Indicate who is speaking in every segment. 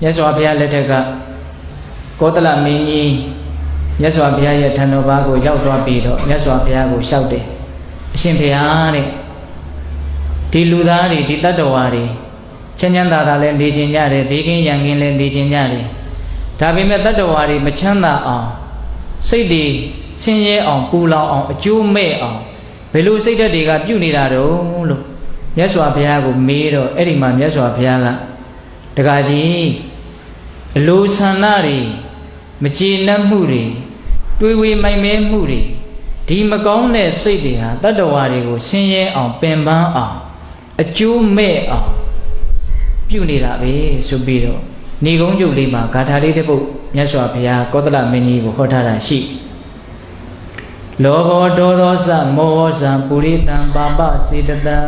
Speaker 1: မြတ်စွာဘုရားလက်ထက်ကကောသလမင်းကြီးမြတ်စွာဘုရားရဲ့ထံတော်ဘာကိုရောက်သွားပြီးတော့မြတ်စွာဘုရားကိုလျှောက်တယ်အရှင်ဘုရားတဲ့ဒီလူသားတွေဒီတတ္တဝါတွေချမ်းချမ်းသာသာလည်းနေခြင်းကြတယ်ဘေးကင်းရန်ကင်းလည်းနေခြင်းကြတယ်ဒါပေမဲ့တတ္တဝါတွေမချမ်းသာအောင်စိတ်တွေဆင်းရဲအောင်ပူလောင်အောင်အကျိုးမဲ့အောင်ဘယ်လိုစိတ်ဓာတ်တွေကပြုတ်နေတာတော့လို့မြတ်စွာဘုရားကိုမေးတော့အဲ့ဒီမှာမြတ်စွာဘုရားက တခါကြီးအလိုဆန္ဒတွေမကျေနပ်မှုတွေတွေးဝေမိုင်မဲမှုတွေဒီမကောင်းတဲ့စိတ်တွေဟာတတ္တဝါတွေကိုဆင်းရဲအောင်ပင်ပန်းအောင်အကျိုးမဲ့အောင်ပြုတ်နေတာပဲဆိုပြီးတော့ဏီကုံးကျုပ်လေးမှာဂါထာလေးတစ်ပုဒ်မြတ်စွာဘုရားကောသလမင်းကြီးကိုဟောထားတာရှိလောဘောဒေါသောစမောဟစံပုရိတံပါပစေတတံ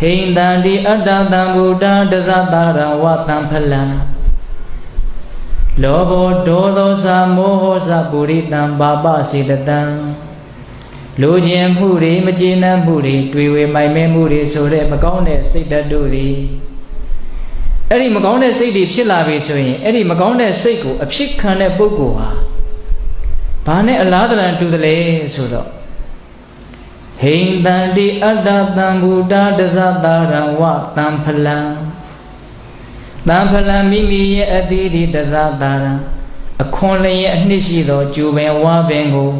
Speaker 1: ဟိန္တန္တိအတ္တတံဗုဒ္ဓတဇတာရဝတံဖလံလောဘောဒေါသောစမောဟစပုရိတံပါပစေတတံလူချင်းမှုတွေမကျေနပ်မှုတွေတွေ့ဝေမိုင်မဲမှုတွေဆိုတဲ့မကောင်းတဲ့စိတ်ဓာတ်တို့တွေအဲ့ဒီမကောင်းတဲ့စိတ်တွေဖြစ်လာပြီဆိုရင်အဲ့ဒီမကောင်းတဲ့စိတ်ကိုအဖြစ်ခံတဲ့ပုဂ္ဂိုလ်ဟာဘာနဲ့အလားတန်တူတယ်လဲဆိုတော့ ဟိန္တန္တိအတ္တတံဘူတာတဇတာရံဝတံဖလံတံဖလံမိမိရဲ့အတိဒီတဇတာရံအခွန်လည်းရဲ့အနှစ်ရှိသောကျူပင်ဝါပင်ကို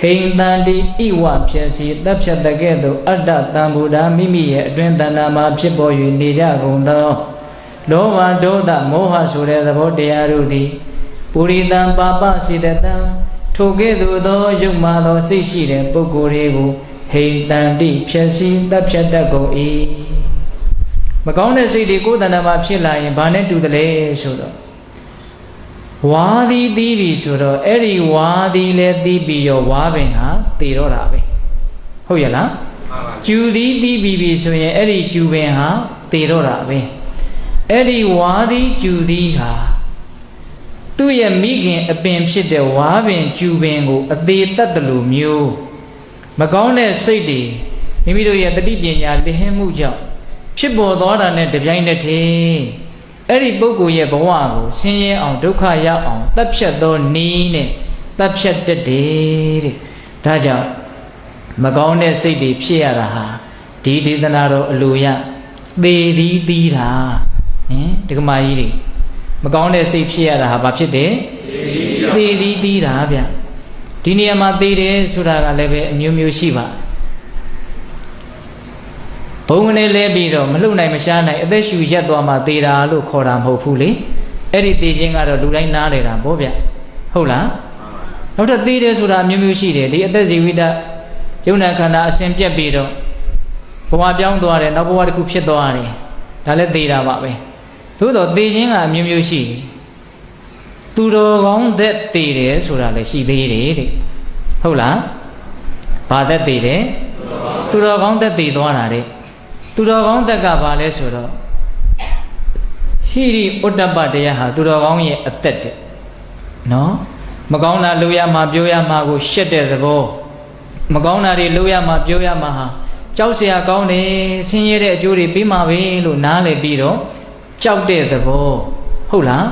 Speaker 1: ဟိန္တန္တိဣဝဖြစ်စီတပ်ဖြတ်တဲ့ကဲ့သို့အတ္တတံဘူတာမိမိရဲ့အတွင်းတဏ္ဍာမှာဖြစ်ပေါ်၍နေကြကုန်သောလောဘဒေါသမောဟဆိုတဲ့သဘောတရားတို့သည်ပုရိသံပါပစိတတံထိုကဲ့သို့သောယုတ်မာသောစိတ်ရှိတဲ့ပုဂ္ဂိုလ်တွေကို ဟိတန္တိဖြည့်စည်းတပ်ဖြတ်တတ်ကုန်၏မကောင်းတဲ့စိတ်တွေကိုယ်တဏ္ဍာမှာဖြစ်လာရင်ဘာနဲ့တူတယ်လဲဆိုတော့ဝါသည်ပြီးပြီဆိုတော့အဲ့ဒီဝါသည်လည်းပြီးပြီးရောဝါပင်ဟာတည်တော့တာပဲဟုတ်ရလား
Speaker 2: မှန်ပါ
Speaker 1: ကျူသည်ပြီးပြီပြီဆိုရင်အဲ့ဒီကျူပင်ဟာတည်တော့တာပဲအဲ့ဒီဝါသည်ကျူသည်ဟာသူ့ရဲ့မိခင်အပင်ဖြစ်တဲ့ဝါပင်ကျူပင်ကို အသေးတတ်တယ်လို့မျိုး မကောင်းတဲ့စိတ်တွေမိမိတို့ရဲ့တတိပညာလဟင်းမှုကြောင့်ဖြစ်ပေါ်သွားတာနဲ့တပြိုင်တည်းတည်းအဲ့ဒီပုဂ္ဂိုလ်ရဲ့ဘဝကိုဆင်းရဲအောင်ဒုက္ခရောက်အောင်တပ်ဖြတ်သောနီးနဲ့တပ်ဖြတ်တတ်တယ်တဲ့ဒါကြောင့်မကောင်းတဲ့စိတ်တွေဖြစ်ရတာဟာဒီဒေသနာတော်အလိုရသေသည်သီးတာဟင်ဒကမာကြီးတွေမကောင်းတဲ့စိတ်ဖြစ်ရတာဟာဘာဖြစ်တယ်သေသည်သီးတာဗျ ဒီနေရာမှာသေတယ်ဆိုတာကလည်းပဲအမျိုးမျိုးရှိပါဘုံကနေလဲပြီးတော့မလှုပ်နိုင်မရှားနိုင်အသက်ရှူရက်သွားမှသေတာလို့ခေါ်တာမဟုတ်ဘူးလေအဲ့ဒီသေခြင်းကတော့လူတိုင်းနားလေတာဗောဗျဟုတ်လားနောက်ထပ်သေတယ်ဆိုတာအမျိုးမျိုးရှိတယ်ဒီအသက်ဇီဝိတယုံနာခန္ဓာအစဉ်ပြက်ပြီးတော့ဘဝပြောင်းသွားတယ်နောက်ဘဝတစ်ခုဖြစ်သွားတယ်ဒါလည်းသေတာပါပဲသို့တော့သေခြင်းကအမျိုးမျိုးရှိတယ် သူတော်ကောင်းသက်သေတယ်ဆိုတာလည်းရှိသေးတယ်တဲ့ဟုတ်လားဘာသက်သေတယ်သူတော်ကောင်းသက်သေသွားတာတဲ့သူတော်ကောင်းသက်ကဘာလဲဆိုတော့ဟိရိဥတ္တပတရားဟာသူတော်ကောင်းရဲ့အသက်တဲ့နော်မကောင်းတာလုပ်ရမှာပြောရမှာကိုရှက်တဲ့သဘောမကောင်းတာတွေလုပ်ရမှာပြောရမှာဟာကြောက်เสียကောင်းတယ်ဆင်းရဲတဲ့အကျိုးတွေပြီးမှာပဲလို့နားလည်ပြီးတော့ကြောက်တဲ့သဘောဟုတ်လား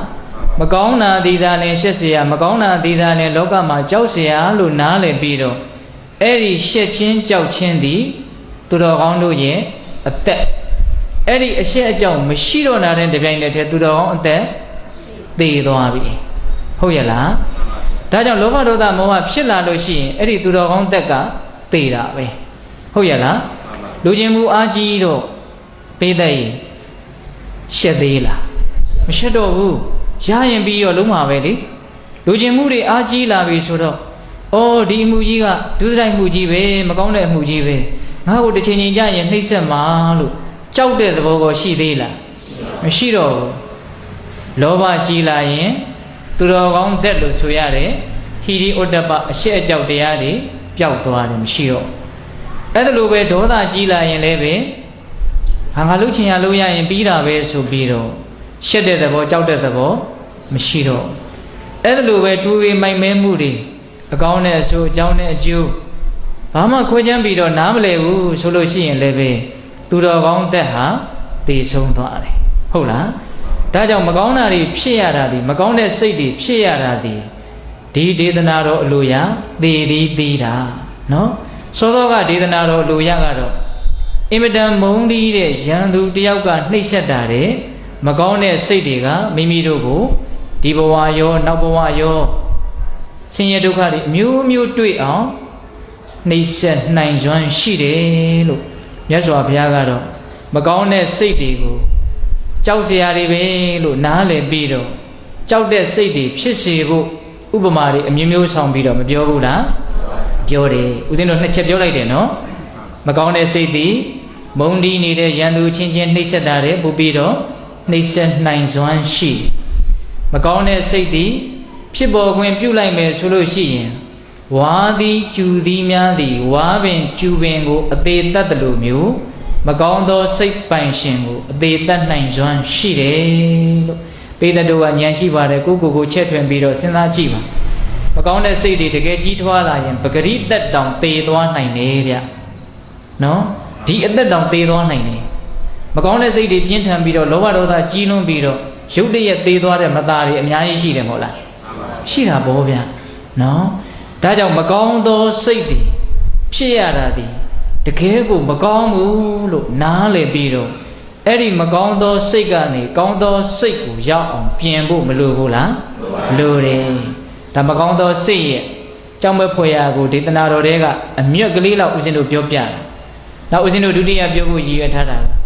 Speaker 1: မကောင်းတာဒီသာနဲ့ရှက်เสียမကောင်းတာဒီသာနဲ့လောကမှာကြောက်เสียလို့နားလည်ပြီးတော့အဲ့ဒီရှက်ချင်းကြောက်ချင်းသည်သူတော်ကောင်းတို့ရဲ့အသက်အဲ့ဒီအရှက်အကြောင်းမရှိတော့တာတဲ့တပြိုင်တည်းတည်းသူတော်ကောင်းအသက်သေသွားပြီဟုတ်ရဲ့လားဒါကြောင့်လောဘဒေါသမောဟဖြစ်လာလို့ရှိရင်အဲ့ဒီသူတော်ကောင်းတက်ကသေတာပဲဟုတ်ရဲ့လား
Speaker 2: မှန်ပါ
Speaker 1: လူချင်းမှုအားကြီးတော့ပေးတဲ့ရင်ရှက်သေးလားမရှက်တော့ဘူး ရရင်ပြီးတော့လုံးမှာပဲလေလူချင်းမှုတွေအားကြီးလာပြီဆိုတော့အော်ဒီအမှုကြီးကဒုစရိုက်မှုကြီးပဲမကောင်းတဲ့အမှုကြီးပဲငါ့ကိုတစ်ချိန်ချိန်ကြရင်နှိမ့်ဆက်မှာလို့ကြောက်တဲ့သဘောကောရှိသေးလားမရှိတော့ဘူးလောဘကြီးလာရင်သူတော်ကောင်းတဲ့လို့ဆိုရတယ်ဟိရိဩတ္တပအရှက်အကြောက်တရားတွေပျောက်သွားတယ်မရှိတော့ဘူးအဲ့ဒါလိုပဲဒေါသကြီးလာရင်လည်းပဲဟာငါလှုပ်ချင်ရလို့ရရင်ပြီးတာပဲဆိုပြီးတော့ရှက်တဲ့သဘောကြောက်တဲ့သဘော မရှိတော့အဲ့ဒါလိုပဲတူရီမိုက်မဲမှုတွေအကောင်းနဲ့အဆိုးအကြောင်းနဲ့အကျိုးဘာမှခွဲချမ်းပြီးတော့နားမလည်ဘူးဆိုလို့ရှိရင်လည်းပဲသူတော်ကောင်းတက်ဟာတည်ဆုံးသွားတယ်ဟုတ်လားဒါကြောင့်မကောင်းတာတွေဖြစ်ရတာဒီမကောင်းတဲ့စိတ်တွေဖြစ်ရတာဒီဒီဒေသနာတော်အလိုရသေသည်သေးတာနော်စောစောကဒေသနာတော်အလိုရကတော့အင်မတန်မုန်းတီးတဲ့ရန်သူတယောက်ကနှိပ်စက်တာတဲ့မကောင်းတဲ့စိတ်တွေကမိမိတို့ကို ဒီဘဝရောနောက်ဘဝရောဆင်းရဲဒုက္ခတွေအမျိုးမျိုးတွေ့အောင်နှိပ်စက်နိုင်စွမ်းရှိတယ်လို့မြတ်စွာဘုရားကတော့မကောင်းတဲ့စိတ်တွေကိုကြောက်စရာတွေပဲလို့နားလည်ပြီးတော့ကြောက်တဲ့စိတ်တွေဖြစ်စေဖို့ဥပမာတွေအမျိုးမျိုးဆောင်ပြီးတော့မပြောဘူးလားပြောတယ်ဦးဇင်းတို့နှစ်ချက်ပြောလိုက်တယ်နော်မကောင်းတဲ့စိတ်သည်မုံဒီနေတဲ့ရန်သူချင်းချင်းနှိပ်စက်တာတဲ့ပူပြီးတော့နှိပ်စက်နိုင်စွမ်းရှိတယ် မကောင်းတဲ့စိတ်သည်ဖြစ်ပေါ်ခွင့်ပြုလိုက်မယ်ဆိုလို့ရှိရင်ဝါသည်ကျူသည်များသည်ဝါပင်ကျူပင်ကိုအသေးတတ်တယ်လို့မျိုးမကောင်းသောစိတ်ပိုင်ရှင်ကိုအသေးတတ်နိုင်စွမ်းရှိတယ်လို့ပေတတော်ကဉာဏ်ရှိပါတယ်ကိုယ့်ကိုယ်ကိုချက်ထွင်ပြီးတော့စဉ်းစားကြည့်ပါမကောင်းတဲ့စိတ်တွေတကယ်ကြီးထွားလာရင်ပဂရိတက်တောင်သေသွားနိုင်တယ်ဗျနော်ဒီအသက်တောင်သေသွားနိုင်တယ်မကောင်းတဲ့စိတ်တွေပြင်းထန်ပြီးတော့လောဘဒေါသကြီးလွန်းပြီးတော့ ရုပ်တရက်သေးသွားတဲ့မသားတွေအများကြီးရှိတယ်မဟုတ်လားရှိတာပေါ့ဗျနော်ဒါကြောင့်မကောင်းသောစိတ်တွေဖြစ်ရတာဒီတကယ်ကိုမကောင်းဘူးလို့နားလည်ပြီးတော့အဲ့ဒီမကောင်းသောစိတ်ကနေကောင်းသောစိတ်ကိုရောက်အောင်ပြင်ဖို့မလိုဘူးလားလိုတယ်ဒါမကောင်းသောစိတ်ရဲ့ကြောင့်ပဲဖွယ်ရာကိုဒေသနာတော်တွေကအမြတ်ကလေးလောက်ဦးဇင်းတို့ပြောပြတယ်နောက်ဦးဇင်းတို့ဒုတိယပြောဖို့ရည်ရွယ်ထားတာက